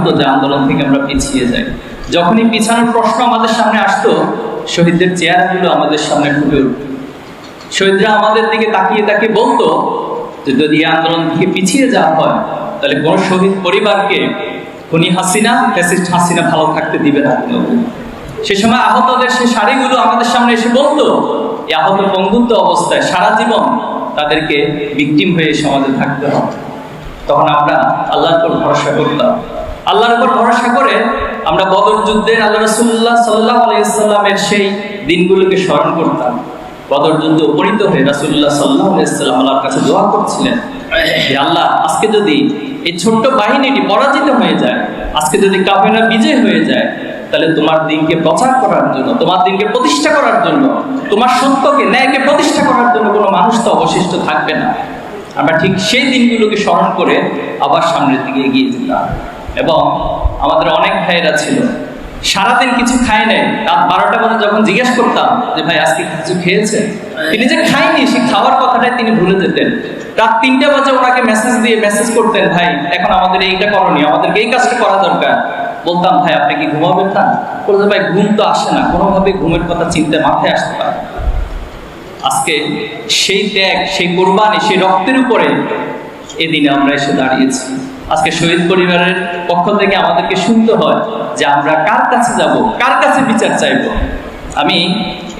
হতো যে আন্দোলন থেকে আমরা পিছিয়ে যাই। যখনই পিছানোর প্রশ্ন আমাদের সামনে আসতো, শহীদদের চেহারাগুলো আমাদের সামনে ফুটে উঠত শহীদরা আমাদের দিকে তাকিয়ে তাকিয়ে বলতো যে যদি আন্দোলন থেকে পিছিয়ে যাওয়া হয়, তাহলে কোন শহীদ পরিবারকে খুনি হাসিনা, ফ্যাসিস্ট হাসিনা ভালো থাকতে দিবে না? সে সময় আহতদের সে শাড়িগুলো আমাদের সামনে এসে বলতো, এই আহত বন্ধুত্ব অবস্থায় সারা জীবন তাদেরকে ভিকটিম হয়ে সমাজে থাকতে হবে। তখন আমরা আল্লাহর ভরসা করতাম। আল্লাহর উপর ভরসা করে আমরা বদর যুদ্ধের আল্লাহ রসুল্লাহ সাল্লাহ আলাইসাল্লামের সেই দিনগুলোকে স্মরণ করতাম। বদর যুদ্ধ উপনীত হয়ে রাসুল্লাহ সাল্লাহ আলাইসাল্লাম আল্লাহর কাছে দোয়া করছিলেন আল্লাহ, আজকে যদি এই ছোট্ট বাহিনীটি পরাজিত হয়ে যায়, আজকে যদি কাফেরা বিজয় হয়ে যায়, তাহলে তোমার দিনকে প্রচার করার জন্য, তোমার দিনকে প্রতিষ্ঠা করার জন্য, তোমার সত্যকে, ন্যায়কে প্রতিষ্ঠা করার জন্য কোনো মানুষ তো অবশিষ্ট থাকবে না। আমরা ঠিক সেই দিনগুলোকে স্মরণ করে আবার সামনের দিকে এগিয়ে যেতাম। এবং আমাদের অনেক ভাইয়েরা ছিল। সারাদিন কিছু খায় নাই। রাত বারোটা বাজে যখন জিজ্ঞেস করতাম যে, ভাই, আজকে কিছু খেয়েছে? তিনি যে খায়নি সে খাওয়ার কথাটাই তিনি ভুলে যেতেন। রাত তিনটা বাজে ওনাকে মেসেজ দিয়ে মেসেজ করতেন, ভাই, এখন আমাদের এইটা করণীয় আমাদেরকে এই কাজটা করা দরকার। বলতাম, ভাই, আপনি কি ঘুমাবেন না? বলতে, ভাই, ঘুম তো আসে না কোনোভাবে ঘুমের কথা চিন্তা মাথায় আসতে পারে। আজকে সেই ত্যাগ, সেই কোরবানি, সেই রক্তের উপরে এদিনে আমরা এসে দাঁড়িয়েছি। আজকে শহীদ পরিবারের পক্ষ থেকে আমাদেরকে শুনতে হয় যে আমরা কার কাছে যাব, কার কাছে বিচার চাইব। আমি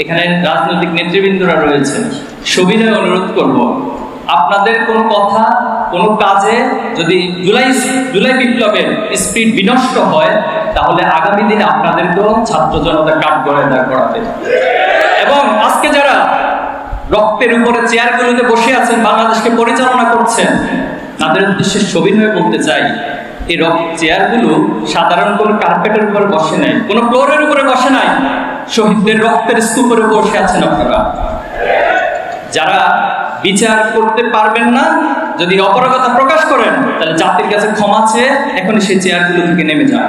এখানে রাজনৈতিক নেতৃবৃন্দরা রয়েছে, সবিনয় অনুরোধ করব। আপনাদের কোনো কথা, কোনো কাজে যদি জুলাই জুলাই বিপ্লবের স্পিড বিনষ্ট হয়, তাহলে আগামী দিনে আপনাদেরকেও ছাত্র জনতা কাঠ গড়ে দাঁড় করাবে। এবং আজকে যারা রক্তের উপরে চেয়ারগুলোতে বসে আছেন, বাংলাদেশকে পরিচালনা করছেন তাদের উদ্দেশ্যে ছবি হয়ে বলতে চাই, এই রক্ত চেয়ারগুলো সাধারণ কোনো কার্পেটের উপর বসে নাই, কোনো ফ্লোরের উপরে বসে নাই। শহীদদের রক্তের স্তূপের উপর বসে আছেন আপনারা। যারা বিচার করতে পারবেন না, যদি অপরাগতা প্রকাশ করেন, তাহলে জাতির কাছে ক্ষমা চেয়ে এখন সেই চেয়ারগুলো থেকে নেমে যান।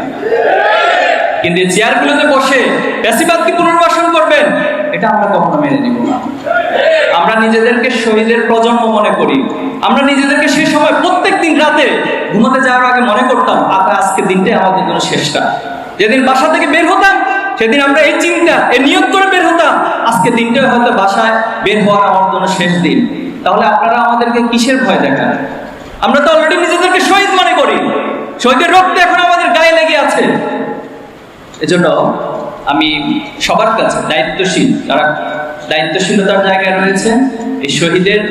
কিন্তু এই চেয়ারগুলোতে বসে প্যাসিবাদকে পুনর্বাসন করবেন, এটা আমরা কখনো মেনে নিব না। আমরা নিজেদেরকে শহীদের প্রজন্ম মনে করি। আমরা নিজেদেরকে সেই সময় প্রত্যেক দিন রাতে ঘুমাতে যাওয়ার আগে মনে করতাম আকা আজকে দিনটাই আমাদের জন্য শেষটা। যেদিন বাসা থেকে বের হতাম, সেদিন আমরা এই চিন্তা, এই নিয়োগ করে বের হতাম আজকে দিনটাই হয়তো বাসায় বের হওয়ার আমার জন্য শেষ দিন। তাহলে আপনারা আমাদেরকে কিসের ভয় দেখান? আমরা তো অলরেডি নিজেদেরকে শহীদ মনে করি। শহীদের রক্ত এখন আমাদের গায়ে লেগে আছে। এজন্য আমি সবার কাছে দায়িত্বশীল, যারা দায়িত্বশীলতার জায়গায় রয়েছে। এই শহীদের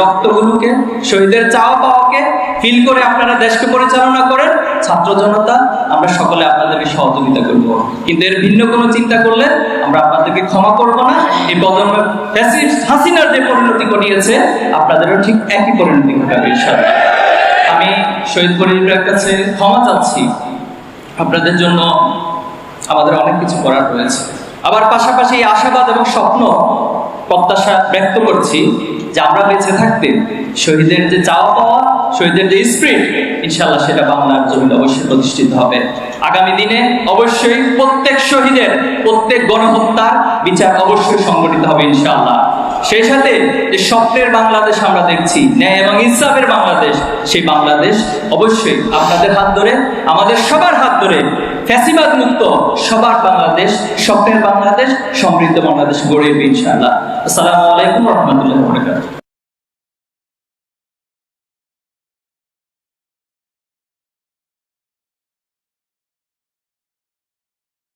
রক্তগুলোকে, শহীদের চাওয়া পাওয়াকে ফিল করে আপনারা দেশকে পরিচালনা করেন। ছাত্র জনতা, আমরা সকলে আপনাদেরকে সহযোগিতা করব। কিন্তু এর ভিন্ন কোনো চিন্তা করলে আমরা আপনাদেরকে ক্ষমা করব না। এই ফ্যাসিস্ট হাসিনার যে পরিণতি ঘটিয়েছে, আপনাদেরও ঠিক একই পরিণতি ঘটাবে আমি শহীদ পরিবারের কাছে ক্ষমা চাচ্ছি। আপনাদের জন্য আমাদের অনেক কিছু করার রয়েছে। আবার পাশাপাশি আশাবাদ এবং স্বপ্ন প্রত্যাশা ব্যক্ত করছি যে আমরা বেঁচে থাকতে শহীদের যে চাওয়া পাওয়া, শহীদের যে স্প্রিট ইনশাল্লাহ সেটা বাংলার জমিতে অবশ্যই প্রতিষ্ঠিত হবে। আগামী দিনে অবশ্যই প্রত্যেক শহীদের, প্রত্যেক গণহত্যার বিচার অবশ্যই সংগঠিত হবে ইনশাল্লাহ সেই সাথে যে স্বপ্নের বাংলাদেশ আমরা দেখছি, ন্যায় এবং ইনসাফের বাংলাদেশ, সেই বাংলাদেশ অবশ্যই আপনাদের হাত ধরে, আমাদের সবার হাত ধরে ফ্যাসিবাদ মুক্ত। সবার বাংলাদেশ স্বপ্নের বাংলাদেশ সমৃদ্ধ বাংলাদেশ গড়ে ইনশাআল্লাহ। আসসালামু আলাইকুম রহমতুল্লাহ